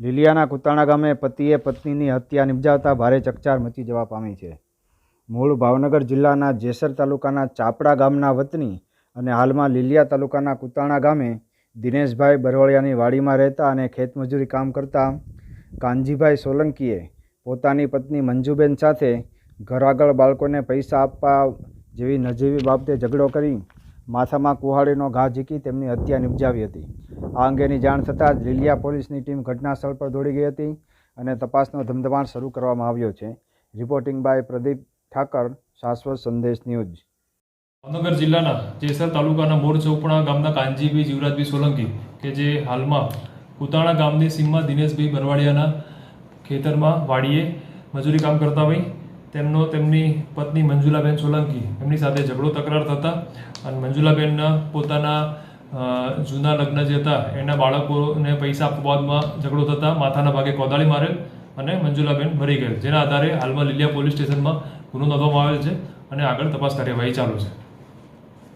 લીલિયાના કુતાણા ગામે પતિએ પત્નીની હત્યા નિપજાવતા ભારે ચકચાર મચી જવા પામી છે. મૂળ ભાવનગર જિલ્લાના જેસર તાલુકાના ચાપડા ગામના વતની અને હાલમાં લીલિયા તાલુકાના કુતાણા ગામે દિનેશભાઈ બરવળિયાની વાડીમાં રહેતા અને ખેતમજૂરી કામ કરતા કાનજીભાઈ સોલંકીએ પોતાની પત્ની મંજુબેન સાથે ઘર આગળ બાળકોને પૈસા આપવા જેવી નજીવી બાબતે ઝઘડો કરી માથામાં કુહાડીનો ઘા ઝીકી તેમની હત્યા નિપજાવી હતી. આ અંગેની જાણ થતાં જ લીલિયા પોલીસની ટીમ ઘટના સ્થળ પર દોડી ગઈ હતી અને તપાસનો ધમધમાટ શરૂ કરવામાં આવ્યો છે. રિપોર્ટિંગ બાય પ્રદીપ ઠાકર, શાશ્વત સંદેશ ન્યૂઝ. ભાવનગર જિલ્લાના જેસર તાલુકાના મોર ચોપણા ગામના કાનજીભાઈ જીવરાજભાઈ સોલંકી કે જે હાલમાં કુતાણા ગામની સીમમાં દિનેશભાઈ બરવાડિયાના ખેતરમાં વાડીએ મજૂરી કામ કરતા હોય તેમનો તેમની પત્ની મંજુલાબેન સોલંકી એમની સાથે ઝઘડો તકરાર થતા અને મંજુલાબેનના પોતાના જૂના લગ્ન જે હતા, એના બાળકોને પૈસા બાબતમાં ઝઘડો થતા માથાના ભાગે કોદાળી મારેલ અને મંજુલાબેન મરી ગયેલ. જેના આધારે હાલમાં લીલિયા પોલીસ સ્ટેશનમાં ગુનો નોંધવામાં આવેલ છે અને આગળ તપાસ કાર્યવાહી ચાલુ છે.